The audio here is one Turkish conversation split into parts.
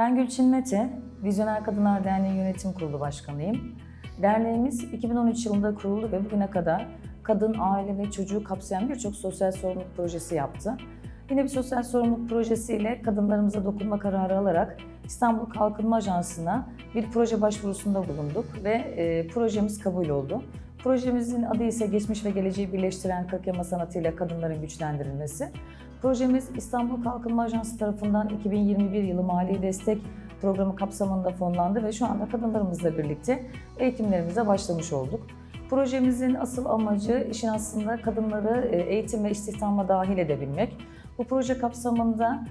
Ben Gülçin Mete, Vizyoner Kadınlar Derneği Yönetim Kurulu Başkanıyım. Derneğimiz 2013 yılında kuruldu ve bugüne kadar kadın, aile ve çocuğu kapsayan birçok sosyal sorumluluk projesi yaptı. Yine bir sosyal sorumluluk projesiyle kadınlarımıza dokunma kararı alarak İstanbul Kalkınma Ajansı'na bir proje başvurusunda bulunduk ve e, projemiz kabul oldu. Projemizin adı ise Geçmiş ve Geleceği Birleştiren Kırk sanatıyla kadınların güçlendirilmesi. Projemiz İstanbul Kalkınma Ajansı tarafından 2021 yılı mali destek programı kapsamında fonlandı ve şu anda kadınlarımızla birlikte eğitimlerimize başlamış olduk. Projemizin asıl amacı işin aslında kadınları e, eğitim ve istihdama dahil edebilmek. Bu proje kapsamında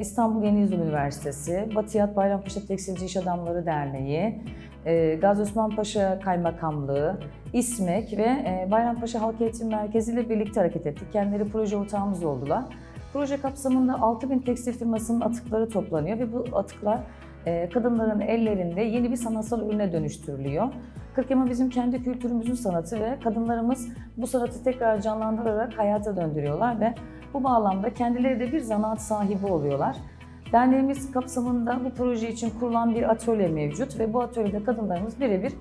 İstanbul Yeni Yüzyıl Üniversitesi, Batıyat Bayrampaşa Tekstilci İş Adamları Derneği, e, Gazi Osman Paşa Kaymakamlığı, İSMEK ve e, Bayrampaşa Halk Eğitim Merkezi ile birlikte hareket ettik. Kendileri proje ortağımız oldular. Proje kapsamında 6000 tekstil firmasının atıkları toplanıyor ve bu atıklar e, kadınların ellerinde yeni bir sanatsal ürüne dönüştürülüyor. Kırkema bizim kendi kültürümüzün sanatı ve kadınlarımız bu sanatı tekrar canlandırarak hayata döndürüyorlar ve bu bağlamda kendileri de bir zanaat sahibi oluyorlar. Derneğimiz kapsamında bu proje için kurulan bir atölye mevcut ve bu atölyede kadınlarımız birebir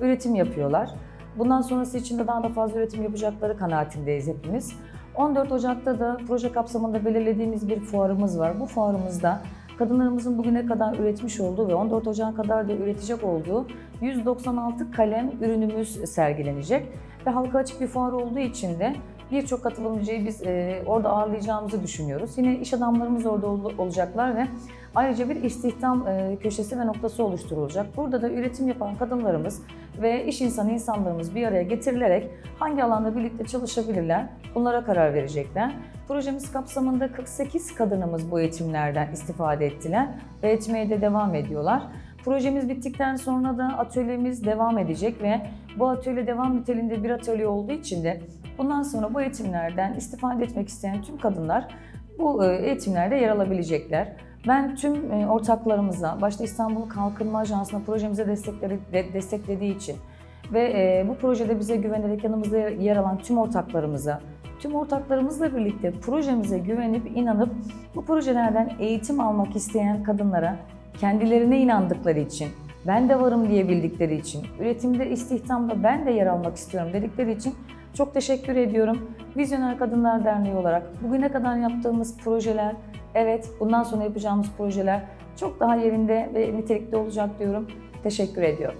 üretim yapıyorlar. Bundan sonrası için de daha da fazla üretim yapacakları kanaatindeyiz hepimiz. 14 Ocak'ta da proje kapsamında belirlediğimiz bir fuarımız var. Bu fuarımızda kadınlarımızın bugüne kadar üretmiş olduğu ve 14 Ocak'a kadar da üretecek olduğu 196 kalem ürünümüz sergilenecek. Ve halka açık bir fuar olduğu için de birçok katılımcıyı biz e, orada ağırlayacağımızı düşünüyoruz. Yine iş adamlarımız orada ol- olacaklar ve ayrıca bir istihdam e, köşesi ve noktası oluşturulacak. Burada da üretim yapan kadınlarımız ve iş insanı insanlarımız bir araya getirilerek hangi alanda birlikte çalışabilirler bunlara karar verecekler. Projemiz kapsamında 48 kadınımız bu eğitimlerden istifade ettiler ve etmeye de devam ediyorlar. Projemiz bittikten sonra da atölyemiz devam edecek ve bu atölye devam niteliğinde bir atölye olduğu için de bundan sonra bu eğitimlerden istifade etmek isteyen tüm kadınlar bu e, eğitimlerde yer alabilecekler. Ben tüm e, ortaklarımıza, başta İstanbul Kalkınma Ajansı'na projemize destekleri, de- desteklediği için ve e, bu projede bize güvenerek yanımızda yer alan tüm ortaklarımıza, tüm ortaklarımızla birlikte projemize güvenip, inanıp bu projelerden eğitim almak isteyen kadınlara kendilerine inandıkları için, ben de varım diyebildikleri için, üretimde, istihdamda ben de yer almak istiyorum dedikleri için çok teşekkür ediyorum. Vizyoner Kadınlar Derneği olarak bugüne kadar yaptığımız projeler, evet bundan sonra yapacağımız projeler çok daha yerinde ve nitelikli olacak diyorum. Teşekkür ediyorum.